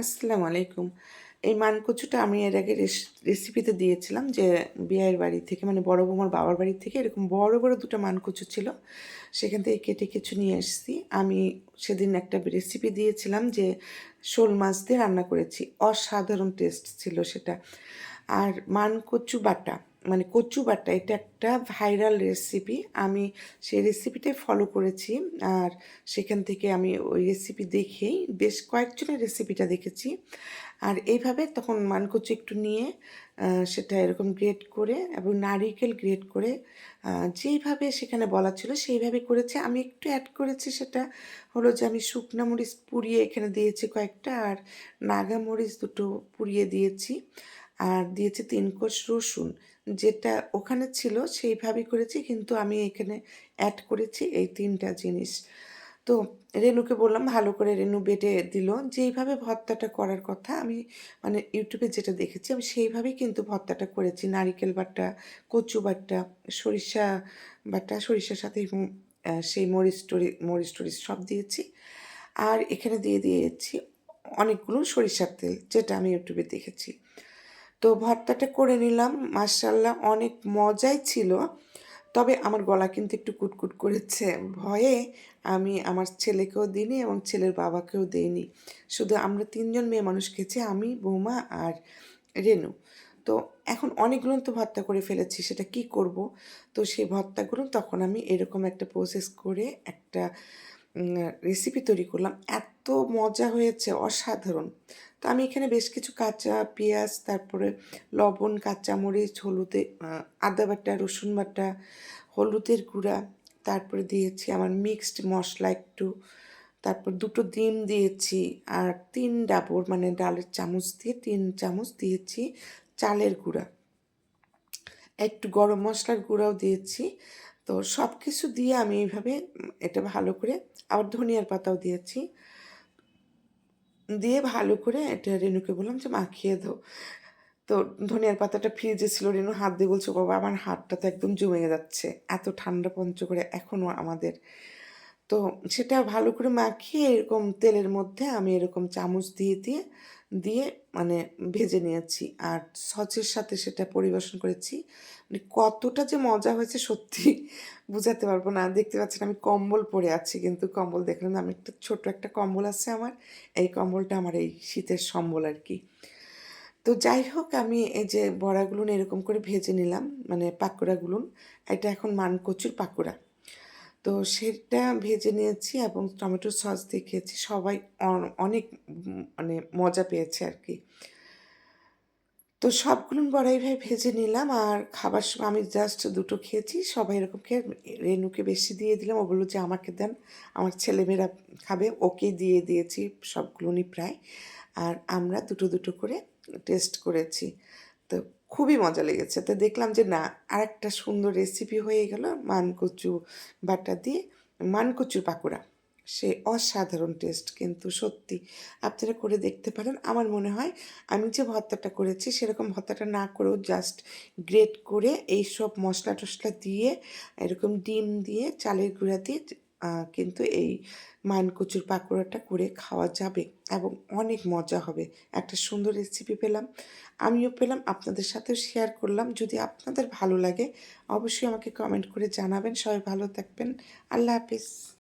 আসসালামু আলাইকুম। এই মানকচুটা আমি এর আগে রেসিপিতে দিয়েছিলাম যে বিয়ের বাড়ি থেকে মানে বড় বৌমার বাবার বাড়ি থেকে এরকম বড় বড় দুটো মানকচু ছিল। সেখান থেকে কেটে কিছু নিয়ে এসেছি। আমি সেদিন একটা রেসিপি দিয়েছিলাম যে শোল মাছ দিয়ে রান্না করেছি। অসাধারণ টেস্ট ছিল সেটা। আর মানকচু বাটা মানে কচু বাটা, এটা একটা ভাইরাল রেসিপি আমি সেই রেসিপিটাই ফলো করেছি আর সেখান থেকে আমি ওই রেসিপি দেখেই বেশ কয়েকজনের রেসিপিটা দেখেছি। আর এইভাবে তখন মানকচু একটু নিয়ে সেটা এরকম গ্রেট করে এবং নারিকেল গ্রেট করে যেইভাবে সেখানে বলা ছিল সেইভাবে করেছে। আমি একটু অ্যাড করেছি সেটা হলো যে আমি শুকনো মরিচ পুড়িয়ে এখানে দিয়েছি কয়েকটা আর নাগা মরিচ দুটো পুড়িয়ে দিয়েছি। আর দিয়েছি তিন কোষ রসুন। যেটা ওখানে ছিল, সেইভাবেই করেছি, কিন্তু আমি এখানে অ্যাড করেছি এই তিনটা জিনিস। তো রেনুকে বললাম, ভালো করে রেনু বেটে দিল। যেইভাবে ভর্তাটা করার কথা, আমি মানে ইউটিউবে যেটা দেখেছি, আমি সেইভাবেই কিন্তু ভর্তাটা করেছি। নারিকেল বাটা কচু বাটা সরিষা বাটা সরিষার সাথে সেই মরিচ টরি, মরিচ টরিচ সব দিয়েছি। আর এখানে দিয়ে দিয়েছি অনেকগুলো সরিষার তেল, যেটা আমি ইউটিউবে দেখেছি। তো ভর্তাটা করে নিলাম। মার্শাল্লাহ অনেক মজাই ছিল। তবে আমার গলা কিন্তু একটু কুটকুট করেছে। ভয়ে আমি আমার ছেলেকেও দিইনি এবং ছেলের বাবাকেও দিইনি। শুধু আমরা তিনজন মেয়ে মানুষ খেয়েছি, আমি, বৌমা আর রেনু। তো এখন অনেকগুলো তো ভর্তা করে ফেলেছি, সেটা কি করব? তো সেই ভর্তাগুলো তখন আমি এরকম একটা প্রসেস করে একটা রেসিপি তৈরি করলাম। এত মজা হয়েছে, অসাধারণ। তো আমি এখানে বেশ কিছু কাঁচা পেঁয়াজ, তারপরে লবণ, কাঁচামরিচ, হলুদে আদা বাটা, রসুন বাটা, হলুদের গুঁড়া, তারপরে দিয়েছি আমার মিক্সড মশলা একটু, তারপর দুটো ডিম দিয়েছি আর তিন ডাবর মানে ডালের চামচ দিয়ে তিন চামচ দিয়েছি চালের গুঁড়া। একটু গরম মশলার গুঁড়াও দিয়েছি। তো সব কিছু দিয়ে আমি এইভাবে এটা ভালো করে আবার ধনিয়ার পাতাও দিয়েছি। দিয়ে ভালো করে এটা রেনুকে বললাম যে মাখিয়ে দাও। তো ধনিয়ার পাতাটা ফ্রিজে ছিল রেনু হাত দিয়ে বলছো, বাবা, আমার হাতটা তো একদম জমে যাচ্ছে, এত ঠান্ডা পঞ্চ করে এখনও আমাদের। তো সেটা ভালো করে মাখিয়ে এরকম তেলের মধ্যে আমি এরকম চামচ দিয়ে দিয়ে দিয়ে মানে ভেজে নিয়েছি। আর সচের সাথে সেটা পরিবেশন করেছি। মানে কতটা যে মজা হয়েছে সত্যি বুঝাতে পারব না। দেখতে পাচ্ছেন আমি কম্বল পরে আছি, কিন্তু কম্বল দেখলাম আমি একটা ছোট একটা কম্বল আছে আমার। এই কম্বলটা আমার এই শীতের সম্বল আর কি। তো যাই হোক, আমি এই যে বড়াগুলো এরকম করে ভেজে নিলাম মানে পাকোড়াগুলো। এটা এখন মানকচুর পাকোড়া। তো সেটা ভেজে নিয়েছি এবং টমেটো সস দিয়ে খেয়েছি সবাই অনেক মানে মজা পেয়েছে আর কি তো সবগুলো বড়াই ভাই ভেজে নিলাম আর খাবার সময় আমি জাস্ট দুটো খেয়েছি, সবাই এরকম খেয়ে রেনুকে বেশি দিয়ে দিলাম। ও বলল যে আমাকে দেন, আমার ছেলেমেয়েরা খাবে ওকে দিয়ে দিয়েছি সবগুলোই প্রায়। আর আমরা দুটো দুটো করে টেস্ট করেছি। তো খুবই মজা লেগেছে। তো দেখলাম যে, না আর একটা সুন্দর রেসিপি হয়ে গেল মানকচু বাটা দিয়ে। মানকচুর পাকোড়া। সে অসাধারণ টেস্ট কিন্তু সত্যি। আপনারা করে দেখতে পারেন। আমার মনে হয় আমি যে ভর্তাটা করেছি, সেরকম ভর্তাটা না করেও জাস্ট গ্রেট করে এই সব মশলা টশলা দিয়ে, এরকম ডিম দিয়ে, চালের গুঁড়া দিয়ে কিন্তু এই মানকচুর পাকোড়াটা করে খাওয়া যাবে এবং অনেক মজা হবে। একটা সুন্দর রেসিপি পেলাম। আমিও পেলাম, আপনাদের সাথেও শেয়ার করলাম। যদি আপনাদের ভালো লাগে, অবশ্যই আমাকে কমেন্ট করে জানাবেন। সবাই ভালো থাকবেন। আল্লাহ হাফিজ।